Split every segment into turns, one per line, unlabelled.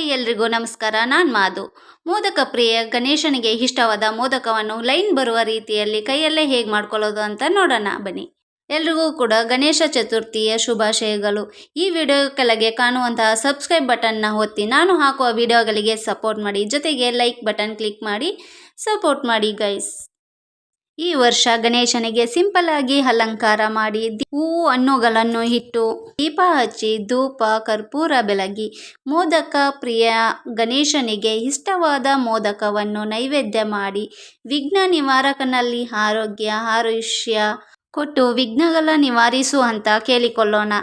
Hi ಎಲ್ರಿಗೂ ನಮಸ್ಕಾರ, ನಾನು ಮಾಧು. ಮೋದಕ ಪ್ರಿಯ ಗಣೇಶನಿಗೆ ಇಷ್ಟವಾದ ಮೋದಕವನ್ನು ಲೈನ್ ಬರುವ ರೀತಿಯಲ್ಲಿ ಕೈಯಲ್ಲೇ ಹೇಗೆ ಮಾಡ್ಕೊಳ್ಳೋದು ಅಂತ ನೋಡೋಣ, ಬನ್ನಿ. ಎಲ್ರಿಗೂ ಕೂಡ ಗಣೇಶ ಚತುರ್ಥಿಯ ಶುಭಾಶಯಗಳು. ಈ ವಿಡಿಯೋ ಕೆಳಗೆ ಕಾಣುವಂತಹ ಸಬ್ಸ್ಕ್ರೈಬ್ ಬಟನ್ನ ಒತ್ತಿ, ನಾನು ಹಾಕುವ ವಿಡಿಯೋಗಳಿಗೆ ಸಪೋರ್ಟ್ ಮಾಡಿ, ಜೊತೆಗೆ ಲೈಕ್ ಬಟನ್ ಕ್ಲಿಕ್ ಮಾಡಿ, ಸಪೋರ್ಟ್ ಮಾಡಿ ಗೈಸ್. ಈ ವರ್ಷ ಗಣೇಶನಿಗೆ ಸಿಂಪಲ್ ಆಗಿ ಅಲಂಕಾರ ಮಾಡಿ ಹೂವು ಹಣ್ಣುಗಳನ್ನು ಇಟ್ಟು ದೀಪ ಹಚ್ಚಿ ಧೂಪ, ಕರ್ಪೂರ ಬೆಳಗಿ. ಮೋದಕ ಪ್ರಿಯ ಗಣೇಶನಿಗೆ ಇಷ್ಟವಾದ ಮೋದಕವನ್ನು ನೈವೇದ್ಯ ಮಾಡಿ ವಿಘ್ನ ನಿವಾರಕನಲ್ಲಿ ಆರೋಗ್ಯ ಆರುಷ್ಯ ಕೊಟ್ಟು ವಿಘ್ನಗಳ ನಿವಾರಿಸು ಅಂತ ಕೇಳಿಕೊಳ್ಳೋಣ.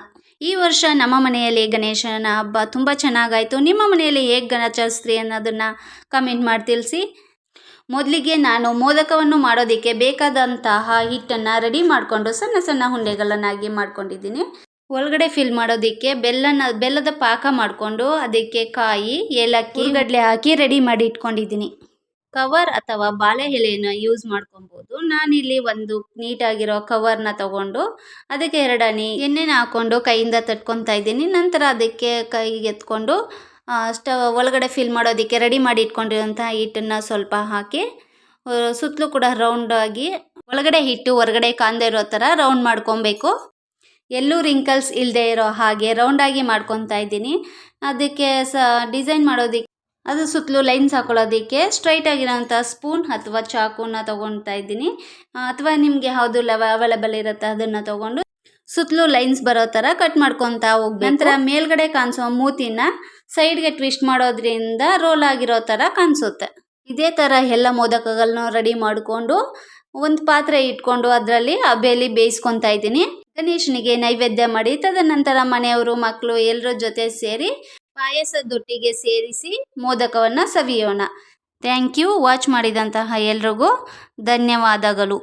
ಈ ವರ್ಷ ನಮ್ಮ ಮನೆಯಲ್ಲಿ ಗಣೇಶನ ಹಬ್ಬ ತುಂಬ ಚೆನ್ನಾಗಾಯಿತು. ನಿಮ್ಮ ಮನೆಯಲ್ಲಿ ಹೇಗೆ ಗಣಾಚರಿಸ್ರಿ ಅನ್ನೋದನ್ನು ಕಮೆಂಟ್ ಮಾಡಿ ತಿಳಿಸಿ ಮೊದಲಿಗೆ ನಾನು ಮೋದಕವನ್ನು ಮಾಡೋದಕ್ಕೆ ಬೇಕಾದಂತಹ ಹಿಟ್ಟನ್ನು ರೆಡಿ ಮಾಡಿಕೊಂಡು ಸಣ್ಣ ಸಣ್ಣ ಉಂಡೆಗಳನ್ನಾಗಿ ಮಾಡ್ಕೊಂಡಿದ್ದೀನಿ. ಒಳಗಡೆ ಫಿಲ್ ಮಾಡೋದಕ್ಕೆ ಬೆಲ್ಲನ ಬೆಲ್ಲದ ಪಾಕ ಮಾಡಿಕೊಂಡು ಅದಕ್ಕೆ ಕಾಯಿ ಏಲಕ್ಕಿ ಗಡ್ಲೆ ಹಾಕಿ ರೆಡಿ ಮಾಡಿ ಇಟ್ಕೊಂಡಿದ್ದೀನಿ. ಕವರ್ ಅಥವಾ ಬಾಳೆ ಎಲೆಯನ್ನು ಯೂಸ್ ಮಾಡ್ಕೊಬೋದು. ನಾನಿಲ್ಲಿ ಒಂದು ನೀಟಾಗಿರೋ ಕವರ್ನ ತಗೊಂಡು ಅದಕ್ಕೆ ಎರಡನೇ ಎಣ್ಣೆನ ಹಾಕ್ಕೊಂಡು ಕೈಯಿಂದ ತಟ್ಕೊತಾ ಇದ್ದೀನಿ. ನಂತರ ಅದಕ್ಕೆ ಕೈಗೆ ಎತ್ಕೊಂಡು ಸ್ಟವ್ ಒಳಗಡೆ ಫಿಲ್ ಮಾಡೋದಕ್ಕೆ ರೆಡಿ ಮಾಡಿ ಇಟ್ಕೊಂಡಿರೋಂಥ ಹಿಟ್ಟನ್ನು ಸ್ವಲ್ಪ ಹಾಕಿ ಸುತ್ತಲೂ ಕೂಡ ರೌಂಡಾಗಿ ಒಳಗಡೆ ಹಿಟ್ಟು, ಹೊರಗಡೆ ಕಾಂದೇ ಇರೋ ಥರ ರೌಂಡ್ ಮಾಡ್ಕೊಬೇಕು. ಎಲ್ಲೂ ರಿಂಕಲ್ಸ್ ಇಲ್ಲದೆ ಇರೋ ಹಾಗೆ ರೌಂಡಾಗಿ ಮಾಡ್ಕೊತಾ ಇದ್ದೀನಿ. ಅದಕ್ಕೆ ಸ ಡಿಸೈನ್ ಮಾಡೋದಕ್ಕೆ ಅದು ಸುತ್ತಲೂ ಲೈನ್ಸ್ ಹಾಕೊಳ್ಳೋದಕ್ಕೆ ಸ್ಟ್ರೈಟ್ ಆಗಿರೋಂಥ ಸ್ಪೂನ್ ಅಥವಾ ಚಾಕುನ ತೊಗೊತಾ ಇದ್ದೀನಿ. ಅಥವಾ ನಿಮಗೆ ಯಾವುದು ಲವ ಅವೈಲೇಬಲ್ ಇರುತ್ತೆ ಅದನ್ನು ತೊಗೊಂಡು ಸುತ್ತಲೂ ಲೈನ್ಸ್ ಬರೋ ಥರ ಕಟ್ ಮಾಡ್ಕೊತಾ ಹೋಗ್ಬೇಕು. ನಂತರ ಮೇಲ್ಗಡೆ ಕಾಣಿಸೋ ಮೂತಿನ ಸೈಡ್ಗೆ ಟ್ವಿಸ್ಟ್ ಮಾಡೋದ್ರಿಂದ ರೋಲ್ ಆಗಿರೋ ಥರ ಕಾಣಿಸುತ್ತೆ. ಇದೇ ಥರ ಎಲ್ಲ ಮೋದಕಗಳನ್ನ ರೆಡಿ ಮಾಡಿಕೊಂಡು ಒಂದು ಪಾತ್ರೆ ಇಟ್ಕೊಂಡು ಅದರಲ್ಲಿ ಹಬೆಯಲ್ಲಿ ಬೇಯಿಸ್ಕೊತಾ ಇದ್ದೀನಿ. ಗಣೇಶನಿಗೆ ನೈವೇದ್ಯ ಮಾಡಿ ತದನಂತರ ಮನೆಯವರು ಮಕ್ಕಳು ಎಲ್ಲರ ಜೊತೆ ಸೇರಿ ಪಾಯಸದೊಟ್ಟಿಗೆ ಸೇರಿಸಿ ಮೋದಕವನ್ನು ಸವಿಯೋಣ. ಥ್ಯಾಂಕ್ ಯು ವಾಚ್ ಮಾಡಿದಂತಹ ಎಲ್ರಿಗೂ ಧನ್ಯವಾದಗಳು.